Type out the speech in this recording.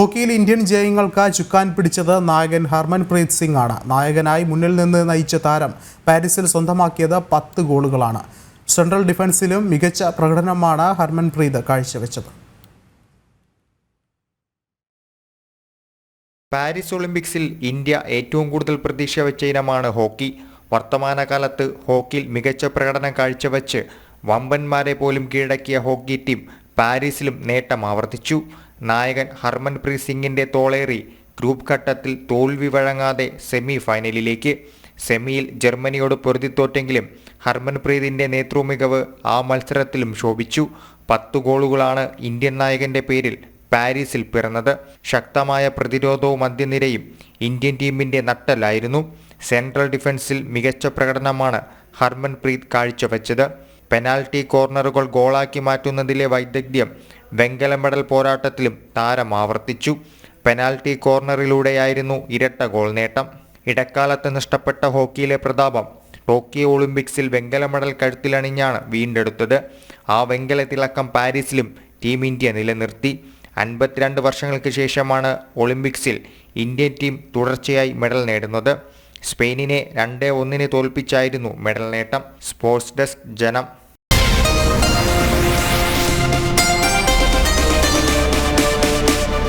ഹോക്കിയിൽ ഇന്ത്യൻ ജയങ്ങൾക്ക് ചുക്കാൻ പിടിച്ചത് നായകൻ ഹർമൻപ്രീത് സിംഗ് ആണ് നായകനായി മുന്നിൽ നിന്ന് നയിച്ച താരം പാരീസിൽ സ്വന്തമാക്കിയത് പത്ത് ഗോളുകളാണ്. സെൻട്രൽ ഡിഫൻസിലും മികച്ച പ്രകടനമാണ് ഹർമൻപ്രീത് കാഴ്ചവെച്ചത്. പാരീസ് ഒളിമ്പിക്സിൽ ഇന്ത്യ ഏറ്റവും കൂടുതൽ പ്രതീക്ഷ വെച്ച ഇനമാണ് ഹോക്കി. വർത്തമാനകാലത്ത് ഹോക്കിയിൽ മികച്ച പ്രകടനം കാഴ്ചവെച്ച് വമ്പന്മാരെ പോലും കീഴടക്കിയ ഹോക്കി ടീം പാരീസിലും നേട്ടം ആവർത്തിച്ചു. നായകൻ ഹർമൻപ്രീത് സിംഗിന്റെ തോളേറി ഗ്രൂപ്പ് ഘട്ടത്തിൽ തോൽവി വഴങ്ങാതെ സെമി ഫൈനലിലേക്ക് സെമിയിൽ ജർമ്മനിയോട് പൊരുതിത്തോറ്റെങ്കിലും ഹർമൻപ്രീതിന്റെ നേതൃമികവ് ആ മത്സരത്തിലും ശോഭിച്ചു. പത്തു ഗോളുകളാണ് ഇന്ത്യൻ നായകന്റെ പേരിൽ പാരീസിൽ പിറന്നത്. ശക്തമായ പ്രതിരോധവും അന്ത്യനിരയും ഇന്ത്യൻ ടീമിന്റെ നട്ടലായിരുന്നു സെൻട്രൽ ഡിഫൻസിൽ മികച്ച പ്രകടനമാണ് ഹർമൻപ്രീത് കാഴ്ചവെച്ചത്. പെനാൽറ്റി കോർണറുകൾ ഗോളാക്കി മാറ്റുന്നതിലെ വൈദഗ്ധ്യം വെങ്കല മെഡൽ പോരാട്ടത്തിലും താരം ആവർത്തിച്ചു പെനാൽറ്റി കോർണറിലൂടെയായിരുന്നു ഇരട്ട ഗോൾ നേട്ടം. ഇടക്കാലത്ത് നഷ്ടപ്പെട്ട ഹോക്കിയിലെ പ്രതാപം ടോക്കിയോ ഒളിമ്പിക്സിൽ വെങ്കല മെഡൽ കഴുത്തിലണിഞ്ഞാണ് വീണ്ടെടുത്തത്. ആ വെങ്കല തിളക്കം പാരീസിലും ടീം ഇന്ത്യ നിലനിർത്തി. അൻപത്തിരണ്ട് വർഷങ്ങൾക്ക് ശേഷമാണ് ഒളിമ്പിക്സിൽ ഇന്ത്യൻ ടീം തുടർച്ചയായി മെഡൽ നേടുന്നത്. സ്പെയിനിനെ രണ്ട് ഒന്നിന് തോൽപ്പിച്ചായിരുന്നു മെഡൽ നേട്ടം. സ്പോർട്സ് ഡെസ്ക് ജനം